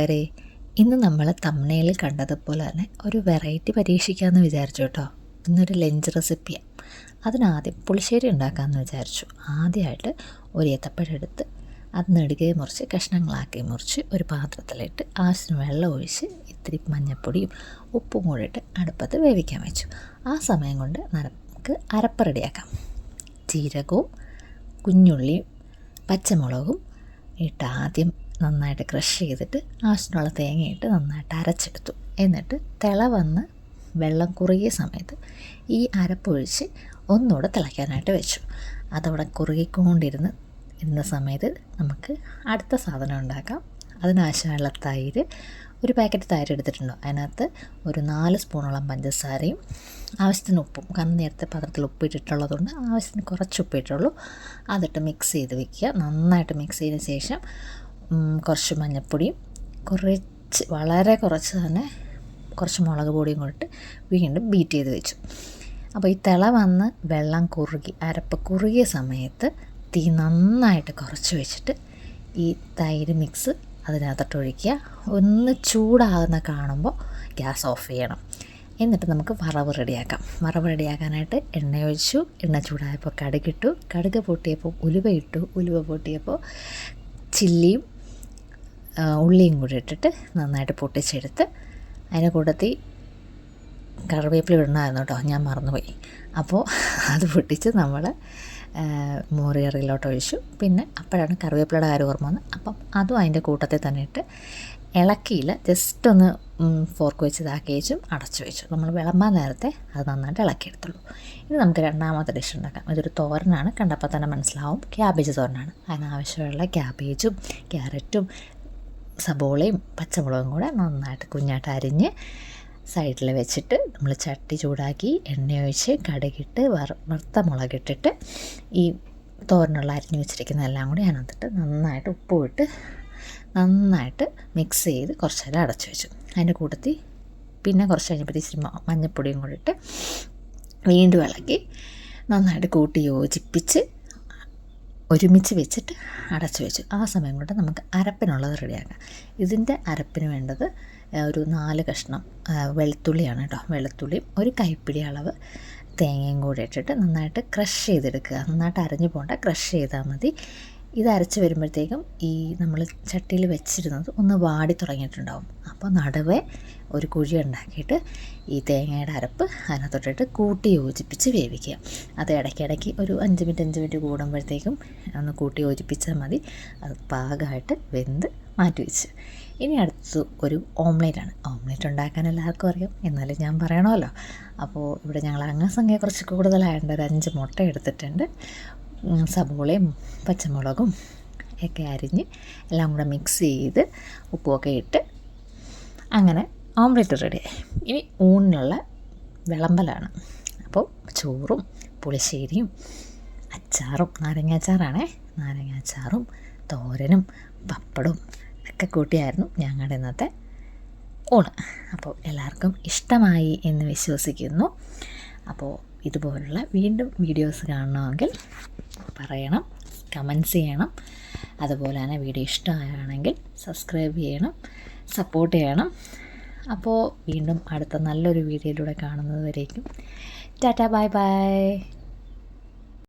കൂട്ടുകാരെ ഇന്ന് നമ്മൾ തമ്മനയിൽ കണ്ടതുപോലെ തന്നെ ഒരു വെറൈറ്റി പരീക്ഷിക്കാമെന്ന് വിചാരിച്ചു കേട്ടോ ഇന്നൊരു ലഞ്ച് റെസിപ്പിയാണ് അതിനാദ്യം പുളിശ്ശേരി ഉണ്ടാക്കാമെന്ന് വിചാരിച്ചു. ആദ്യമായിട്ട് ഒരു ഏത്തപ്പഴം എടുത്ത് അത് നെടുകെ മുറിച്ച് കഷ്ണങ്ങളാക്കി മുറിച്ച് ഒരു പാത്രത്തിലിട്ട് ആവശ്യത്തിന് വെള്ളം ഒഴിച്ച് ഇത്തിരി മഞ്ഞൾപ്പൊടിയും ഉപ്പും കൂടി ഇട്ട് അടുപ്പത്ത് വേവിക്കാൻ വെച്ചു. ആ സമയം കൊണ്ട് നമുക്ക് അരപ്പ് റെഡിയാക്കാം. ജീരകവും കുഞ്ഞുള്ളിയും പച്ചമുളകും ഇട്ട് ആദ്യം നന്നായിട്ട് ക്രഷ് ചെയ്തിട്ട് ആവശ്യത്തിനുള്ള തേങ്ങയിട്ട് നന്നായിട്ട് അരച്ചെടുത്തു. എന്നിട്ട് തിള വന്ന് വെള്ളം കുറുകിയ സമയത്ത് ഈ അരപ്പൊഴിച്ച് ഒന്നുകൂടെ തിളയ്ക്കാനായിട്ട് വെച്ചു. അതവിടെ കുറുകിക്കൊണ്ടിരുന്ന് ഇരുന്ന സമയത്ത് നമുക്ക് അടുത്ത സാധനം ഉണ്ടാക്കാം. അതിനാവശ്യമുള്ള തൈര് ഒരു പാക്കറ്റ് തൈര് എടുത്തിട്ടുണ്ടോ. അതിനകത്ത് ഒരു നാല് സ്പൂണോളം പഞ്ചസാരയും ആവശ്യത്തിന് ഉപ്പും. കാരണം നേരത്തെ പാത്രത്തിൽ ഉപ്പിട്ടിട്ടുള്ളതുകൊണ്ട് ആവശ്യത്തിന് കുറച്ച് ഉപ്പിട്ടുള്ളൂ അതിട്ട് മിക്സ് ചെയ്ത് വെക്കുക. നന്നായിട്ട് മിക്സ് ചെയ്തതിന് ശേഷം കുറച്ച് മഞ്ഞൾപ്പൊടിയും കുറച്ച് വളരെ കുറച്ച് തന്നെ കുറച്ച് മുളക് പൊടിയും കൂടിയിട്ട് വീണ്ടും ബീറ്റ് ചെയ്ത് വെച്ചു. അപ്പോൾ ഈ തിള വന്ന് വെള്ളം കുറുകി അരപ്പ് കുറുകിയ സമയത്ത് തീ നന്നായിട്ട് കുറച്ച് വെച്ചിട്ട് ഈ തൈര് മിക്സ് അതിനകത്തോട്ട് ഒഴിക്കുക. ഒന്ന് ചൂടാകുന്ന കാണുമ്പോൾ ഗ്യാസ് ഓഫ് ചെയ്യണം. എന്നിട്ട് നമുക്ക് വറവ് റെഡിയാക്കാം. വറവ് റെഡിയാക്കാനായിട്ട് എണ്ണ ഒഴിച്ചു. എണ്ണ ചൂടായപ്പോൾ കടുകിട്ടു കടുക് പൊട്ടിയപ്പോൾ ഉലുവ ഇട്ടു. ഉലുവ പൊട്ടിയപ്പോൾ ചില്ലിയും ഉള്ളിയും കൂടി ഇട്ടിട്ട് നന്നായിട്ട് പൊട്ടിച്ചെടുത്ത് അതിന്റെ കൂട്ടത്തിൽ കറിവേപ്പില ഇടണമായിരുന്നു കേട്ടോ. ഞാൻ മറന്നുപോയി. അപ്പോൾ അത് പൊട്ടിച്ച് നമ്മൾ മോറിയറിയിലോട്ട് ഒഴിച്ചു. പിന്നെ അപ്പോഴാണ് കറിവേപ്പിലയുടെ കാര്യം ഓർമ്മ വന്നത്. അപ്പം അതും അതിന്റെ കൂട്ടത്തിൽ തന്നെ ഇട്ട് ഇളക്കിയില്ല ജസ്റ്റ് ഒന്ന് ഫോർക്ക് വെച്ച് ഇതാക്കി വെച്ചും അടച്ചു വെച്ചു. നമ്മൾ വിളമ്പാൻ നേരത്തെ അത് നന്നായിട്ട് ഇളക്കിയെടുത്തുള്ളൂ ഇനി നമുക്ക് രണ്ടാമത്തെ ഡിഷ് ഉണ്ടാക്കാം. ഇതൊരു തോരനാണ്. കണ്ടപ്പോൾ തന്നെ മനസ്സിലാവും. ക്യാബേജ് തോരനാണ്. അതിനാവശ്യമുള്ള ക്യാബേജും ക്യാരറ്റും സബോളയും പച്ചമുളകും കൂടെ നന്നായിട്ട് കുഞ്ഞായിട്ട് അരിഞ്ഞ് സൈഡിൽ വെച്ചിട്ട് നമ്മൾ ചട്ടി ചൂടാക്കി എണ്ണ ഒഴിച്ച് കടുകിട്ട് വറ വറുത്ത മുളകിട്ടിട്ട് ഈ തോരനുള്ള അരിഞ്ഞ് വെച്ചിരിക്കുന്ന എല്ലാം കൂടി അതിനകത്തിട്ട് നന്നായിട്ട് ഉപ്പ് ഇട്ട് നന്നായിട്ട് മിക്സ് ചെയ്ത് കുറച്ച് നേരം അടച്ചു വെച്ചു. അതിന്റെ കൂട്ടത്തിൽ പിന്നെ കുറച്ച് കഴിഞ്ഞപ്പോൾ ഇച്ചിരി മഞ്ഞപ്പൊടിയും കൂടി ഇട്ട് വീണ്ടും ഇളക്കി നന്നായിട്ട് കൂട്ടി യോജിപ്പിച്ച് ഒരുമിച്ച് വെച്ചിട്ട് അടച്ചു വെച്ചു. ആ സമയം കൊണ്ട് നമുക്ക് അരപ്പിനുള്ളത് റെഡിയാക്കാം. ഇതിന്റെ അരപ്പിന് വേണ്ടത് ഒരു നാല് കഷ്ണം വെളുത്തുള്ളിയാണ് കേട്ടോ വെളുത്തുള്ളിയും ഒരു കൈപ്പിടി അളവ് തേങ്ങയും കൂടി ഇട്ടിട്ട് നന്നായിട്ട് ക്രഷ് ചെയ്തെടുക്കുക. നന്നായിട്ട് അരഞ്ഞു പോകണ്ട ക്രഷ് ചെയ്താൽ മതി. ഇത് അരച്ച് വരുമ്പോഴത്തേക്കും ഈ നമ്മൾ ചട്ടിയിൽ വെച്ചിരുന്നത് ഒന്ന് വാടി തുടങ്ങിയിട്ടുണ്ടാവും. അപ്പോൾ നടുവേ ഒരു കുഴി ഉണ്ടാക്കിയിട്ട് ഈ തേങ്ങയുടെ അരപ്പ് അതിനകത്തോട്ടിട്ട് കൂട്ടി യോജിപ്പിച്ച് വേവിക്കുക. അത് ഇടയ്ക്കിടയ്ക്ക് ഒരു അഞ്ച് മിനിറ്റ് അഞ്ച് മിനിറ്റ് കൂടുമ്പോഴത്തേക്കും ഒന്ന് കൂട്ടി യോജിപ്പിച്ചാൽ മതി. അത് പാകമായിട്ട് വെന്ത് മാറ്റി വെച്ച്. ഇനി അടുത്ത് ഒരു ഓംലേറ്റാണ് ഓംലേറ്റ് ഉണ്ടാക്കാൻ എല്ലാവർക്കും അറിയാം. എന്നാലും ഞാൻ പറയണമല്ലോ. അപ്പോൾ ഇവിടെ ഞങ്ങൾ അംഗസംഖ്യ കുറച്ച് കൂടുതലായതുകൊണ്ട് ഒരു അഞ്ച് മുട്ട എടുത്തിട്ടുണ്ട്. സബോളയും പച്ചമുളകും ഒക്കെ അരിഞ്ഞ് എല്ലാം കൂടെ മിക്സ് ചെയ്ത് ഉപ്പുമൊക്കെ ഇട്ട് അങ്ങനെ ഓംലെറ്റ് റെഡിയായി ഇനി ഊണിനുള്ള വിളമ്പലാണ്. അപ്പോൾ ചോറും പുളിശ്ശേരിയും അച്ചാറും നാരങ്ങാച്ചാറാണേ നാരങ്ങാച്ചാറും തോരനും പപ്പടും ഒക്കെ കൂട്ടിയായിരുന്നു ഞങ്ങളുടെ ഇന്നത്തെ ഊണ്. അപ്പോൾ എല്ലാവർക്കും ഇഷ്ടമായി എന്ന് വിശ്വസിക്കുന്നു. അപ്പോൾ ഇതുപോലുള്ള വീണ്ടും വീഡിയോസ് കാണണമെങ്കിൽ പറയണം കമൻസ് ചെയ്യണം. അതുപോലെ തന്നെ വീഡിയോ ഇഷ്ടമാണെങ്കിൽ സബ്സ്ക്രൈബ് ചെയ്യണം സപ്പോർട്ട് ചെയ്യണം. അപ്പോൾ വീണ്ടും അടുത്ത നല്ലൊരു വീഡിയോയിലൂടെ കാണുന്നത് വരേക്കും ടാറ്റാ ബൈ ബൈ